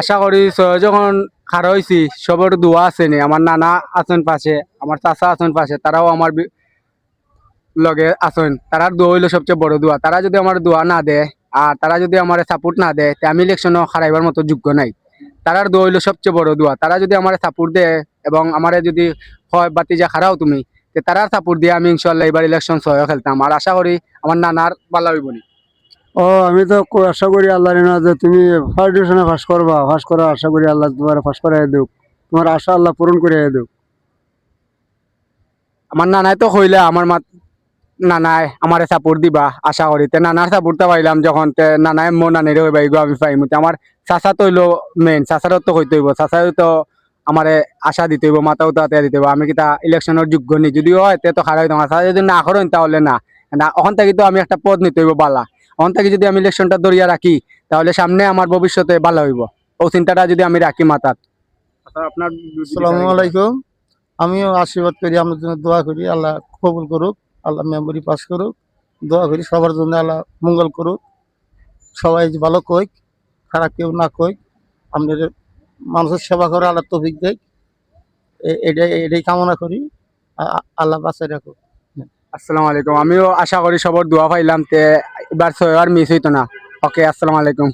আশা করি যখন খারা হয়েছি সবার দোয়া আছে নি। আমার নানা আছেন পাশে, আমার চাচা আছেন পাশে, তারাও আমার লগে আছেন। তারার দোয়া হইল সবচেয়ে বড় দোয়া। তারা যদি আমার দোয়া না দেয়, আর তারা যদি আমার সাপোর্ট না দেয়, তে আমি ইলেকশনও হারাইবার মতো যোগ্য নাই। তারার দোয়া হইল সবচেয়ে বড় দোয়া। তারা যদি আমার সাপোর্ট দেয়, এবং আমার যদি হয় বাতি যা খারাও তুমি তারার সাপোর্ট দিয়ে আমি ইনশাল্লাহ এবার ইলেকশন সহ খেলতাম। আর আশা করি আমার নানার পালা হইব নি। ও, আমি তো কো- আশা করি আল্লাহ যে তুমি ফার্স্ট ডিভিশনে পাস করবা। পাস করা আশা করি আল্লাহ তোমার পাস করাই দেব তোমার আশা আল্লাহ পূরণ করে দেব আমার নানাই তো কইলে, আমার মাত নানাই আমারে সাপোর্ট দিবা, আশা করি। তে নানার সাপোর্টটা পাইলাম যখন তে নানাই মো নানিরে হইবা এগো আমি পাইমু। তে আমার চাচা তো হইল মেইন চাচারও তো হইতে হইব। তো আমারে আশা দিতে হইব মাথাও তো হাতে দিতে হইব। আমি কিতা ইলেকশনের যোগ্য নি? যদিও হয়, তে তো খারাপ হইতাম। চাচা যদি না করেন তাহলে না। না ওখান থেকে তো আমি একটা পদ নিতে হইব, বালা। ওখান থেকে যদি আমি ইলেকশনটা ধরিয়া রাখি তাহলে সামনে আমার ভবিষ্যতে ভালো হইব। ও চিন্তাটা যদি আমি রাখি মাথাত আপনার আসসালামু আলাইকুম। আমিও আশীর্বাদ করি আমাদের জন্য দোয়া করি আল্লাহ কবুল করুক আল্লাহ মেমোরি পাস করুক। দোয়া করি সবার জন্য আল্লাহ মঙ্গল করুক। সবাই ভালো কইক খারাপ কেউ না কইক আমাদের মানুষের সেবা করে আল্লাহ তফিক দেয় এ- এটাই এটাই কামনা করি আল্লাহ বাঁচাই রাখুক। আসসালামু আলাইকুম। আমিও আশা করি সবার দোয়া পাইলাম তে এবার ছয় আর মিস হইতো না। ওকে আসসালামু আলাইকুম।